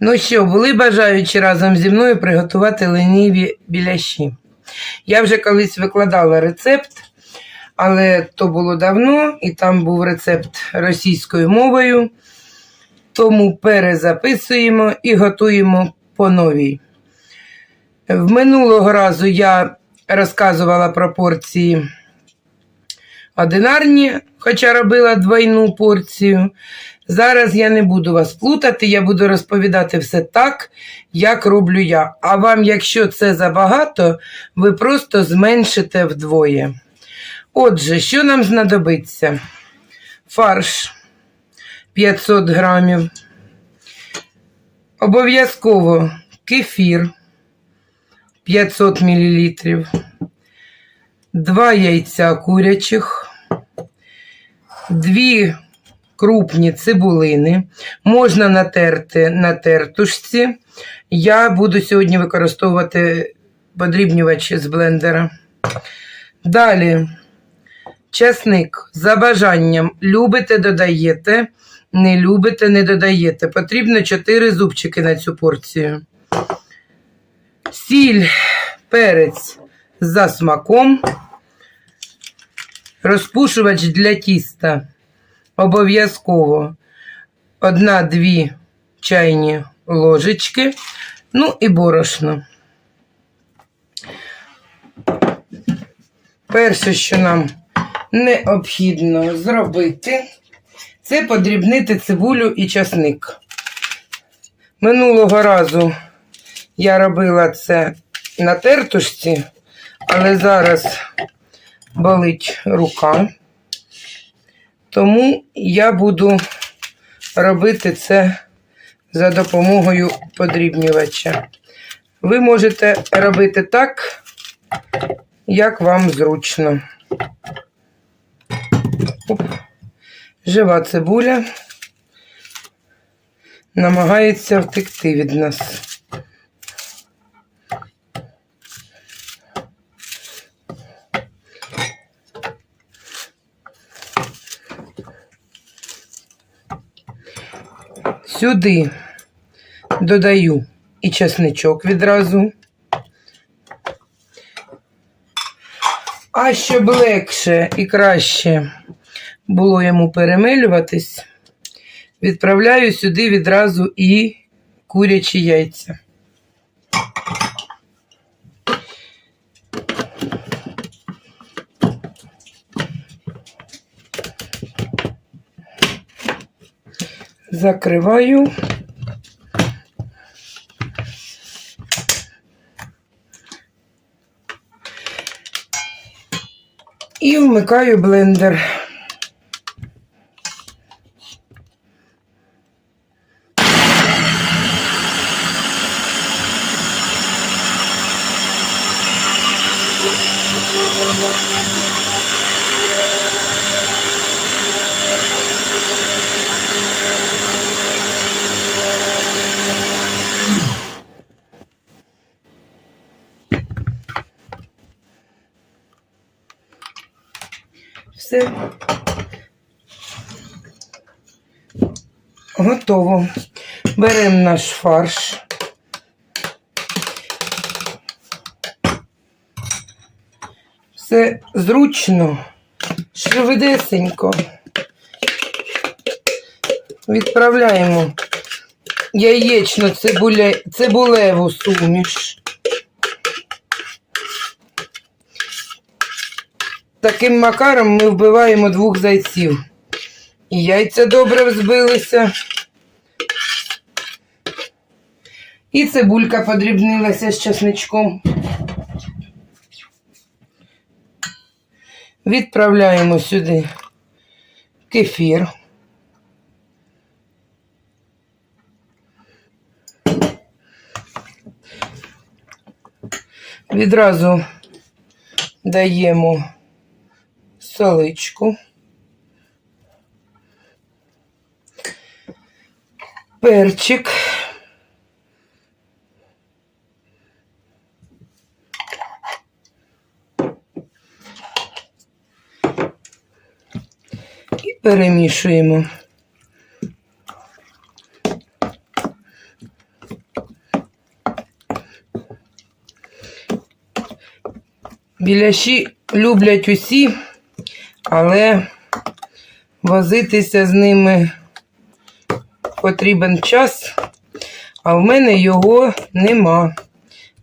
Ну що, були бажаючі разом зі мною приготувати лениві біляші. Я вже колись викладала рецепт, але то було давно, і там був рецепт російською мовою. Тому перезаписуємо і готуємо по новій. В минулого разу я розказувала про порції одинарні, хоча робила двойну порцію. Зараз я не буду вас плутати, я буду розповідати все так, як роблю я. А вам, якщо це забагато, ви просто зменшите вдвоє. Отже, що нам знадобиться? Фарш 500 грамів. Обов'язково кефір 500 мл. Два яйця курячих, дві крупні цибулини. Можна натерти на тертушці. Я буду сьогодні використовувати подрібнювач з блендера. Далі часник за бажанням. Любите, додаєте, не любите, не додаєте. Потрібно 4 зубчики на цю порцію. Сіль, перець за смаком. Розпушувач для тіста. Обов'язково одна-дві чайні ложечки. Ну і борошно. Перше, що нам необхідно зробити, це подрібнити цибулю і часник. Минулого разу я робила це на тертушці, але зараз болить рука. Тому я буду робити це за допомогою подрібнювача. Ви можете робити так, як вам зручно. Оп. Жива цибуля намагається втекти від нас. Сюди додаю і чесничок відразу. А щоб легше і краще було йому перемилюватись, відправляю сюди відразу і курячі яйця. Закриваю. І вмикаю блендер. Все. Готово. Беремо наш фарш. Все зручно, швидесенько. Відправляємо яєчно цибуля... цибулеву суміш. Таким макаром ми вбиваємо двох зайців. І яйця добре взбилися. І цибулька подрібнилася з часничком. Відправляємо сюди кефір. Відразу даємо Саличку. Перчик. І перемішуємо. Біляші люблять усі але возитися з ними потрібен час, а в мене його нема.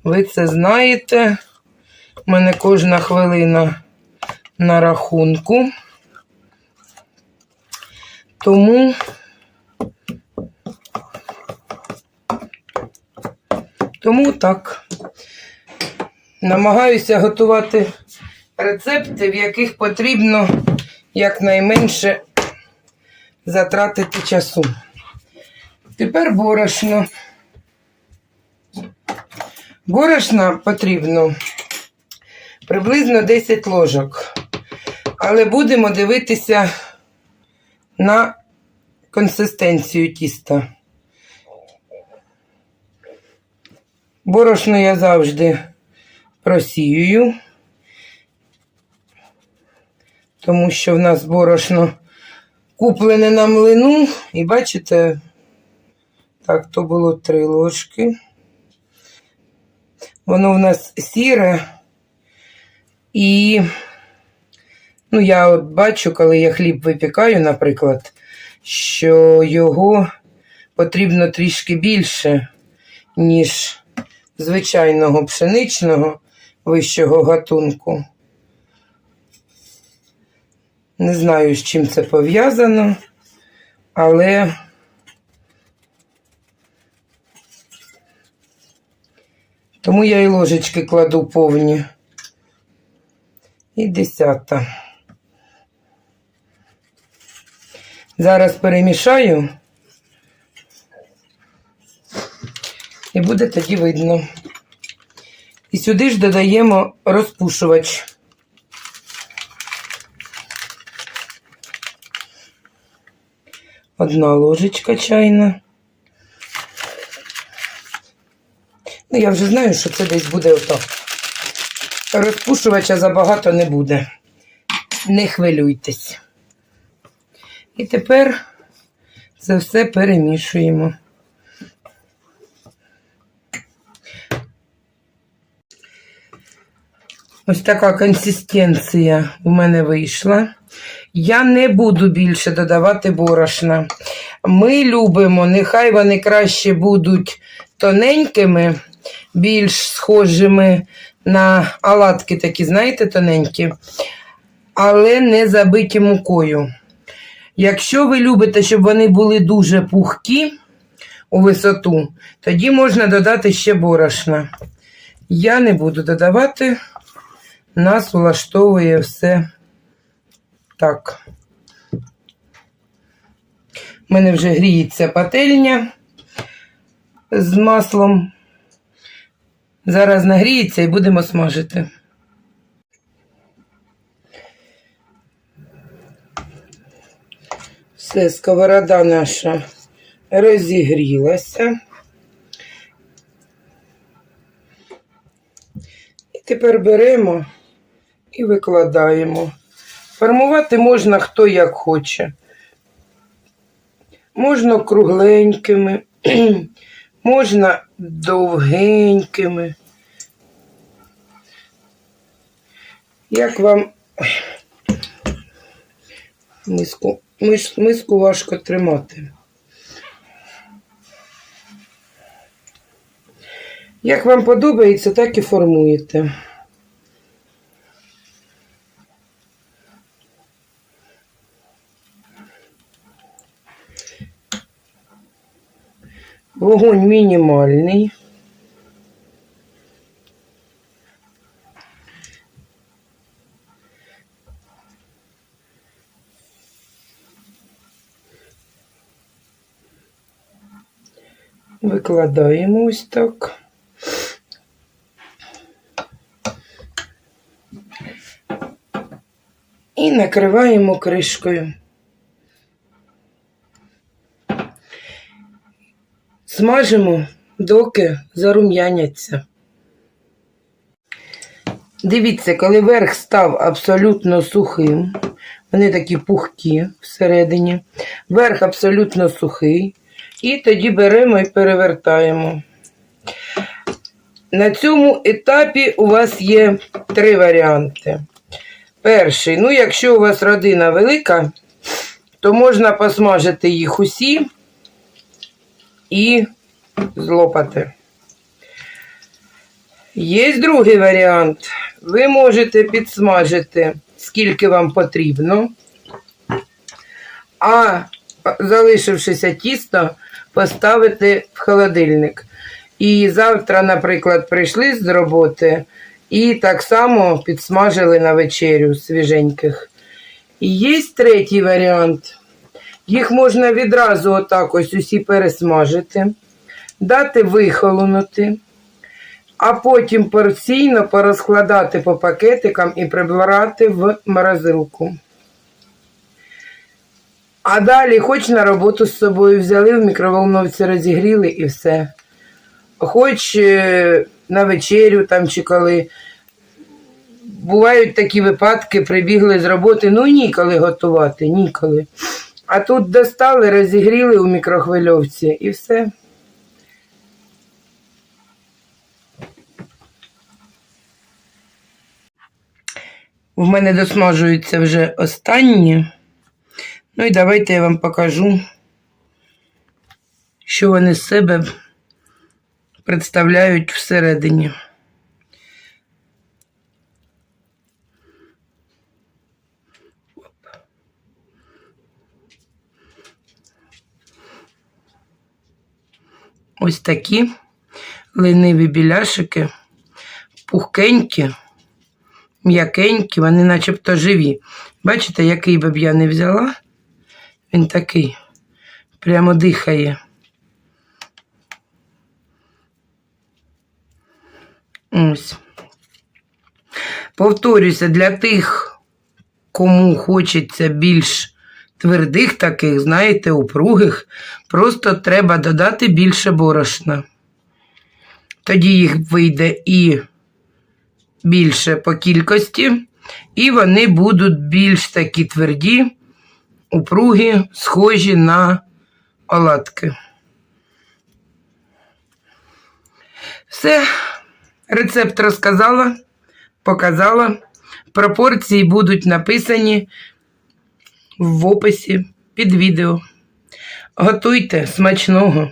Ви це знаєте. У мене кожна хвилина на рахунку. Тому Тому так. Намагаюся готувати рецепти, в яких потрібно якнайменше затратити часу. Тепер борошно. Борошна потрібно приблизно 10 ложок. Але будемо дивитися на консистенцію тіста. Борошно я завжди просіюю, тому що в нас борошно куплене на млину. І бачите, так, то було три ложки. Воно в нас сіре. І, ну, я от бачу, коли я хліб випікаю, наприклад, що його потрібно трішки більше, ніж звичайного пшеничного вищого гатунку. Не знаю, з чим це пов'язано, але тому я і ложечки кладу повні. І десята. Зараз перемішаю. І буде тоді видно. І сюди ж додаємо розпушувач. Одна ложечка чайна. Ну, я вже знаю, що це десь буде отак. Розпушувача забагато не буде. Не хвилюйтесь. І тепер це все перемішуємо. Ось така консистенція у мене вийшла. Я не буду більше додавати борошна. Ми любимо, нехай вони краще будуть тоненькими, більш схожими на оладки такі, знаєте, тоненькі, але не забиті мукою. Якщо ви любите, щоб вони були дуже пухкі у висоту, тоді можна додати ще борошна. Я не буду додавати нас влаштовує все так. У мене вже гріється пательня з маслом. Зараз нагріється і будемо смажити. Все, сковорода наша розігрілася. І тепер беремо і викладаємо. Формувати можна хто як хоче. Можна кругленькими, можна довгенькими. Як вам миску, мис, миску важко тримати. Як вам подобається, так і формуєте. Вогонь мінімальний. Викладаємо ось так. І накриваємо кришкою. Смажимо, доки зарум'яняться. Дивіться, коли верх став абсолютно сухим, вони такі пухкі всередині, верх абсолютно сухий, і тоді беремо і перевертаємо. На цьому етапі у вас є три варіанти. Перший, ну, якщо у вас родина велика, то можна посмажити їх усі і злопати. Є другий варіант. Ви можете підсмажити, скільки вам потрібно, а залишившися тісто, поставити в холодильник. І завтра, наприклад, прийшли з роботи і так само підсмажили на вечерю свіженьких. І є третій варіант. Їх можна відразу отак ось усі пересмажити, дати вихолонути, а потім порційно порозкладати по пакетикам і прибрати в морозилку. А далі, хоч на роботу з собою взяли, в мікроволновці розігріли і все. Хоч е, на вечерю там чи коли. Бувають такі випадки, прибігли з роботи, ну ніколи готувати, ніколи. А тут достали, розігріли у мікрохвильовці і все. В мене досмажуються вже останні. Ну і давайте я вам покажу, що вони з себе представляють всередині. Ось такі лениві біляшики, пухкенькі, м'якенькі, вони начебто живі. Бачите, який би б я не взяла? Він такий, прямо дихає. Ось. Повторюся, для тих, кому хочеться більш твердих таких, знаєте, упругих, просто треба додати більше борошна. Тоді їх вийде і більше по кількості, і вони будуть більш такі тверді, упругі, схожі на оладки. Все, рецепт розказала, показала. Пропорції будуть написані в описі під відео. Готуйте смачного!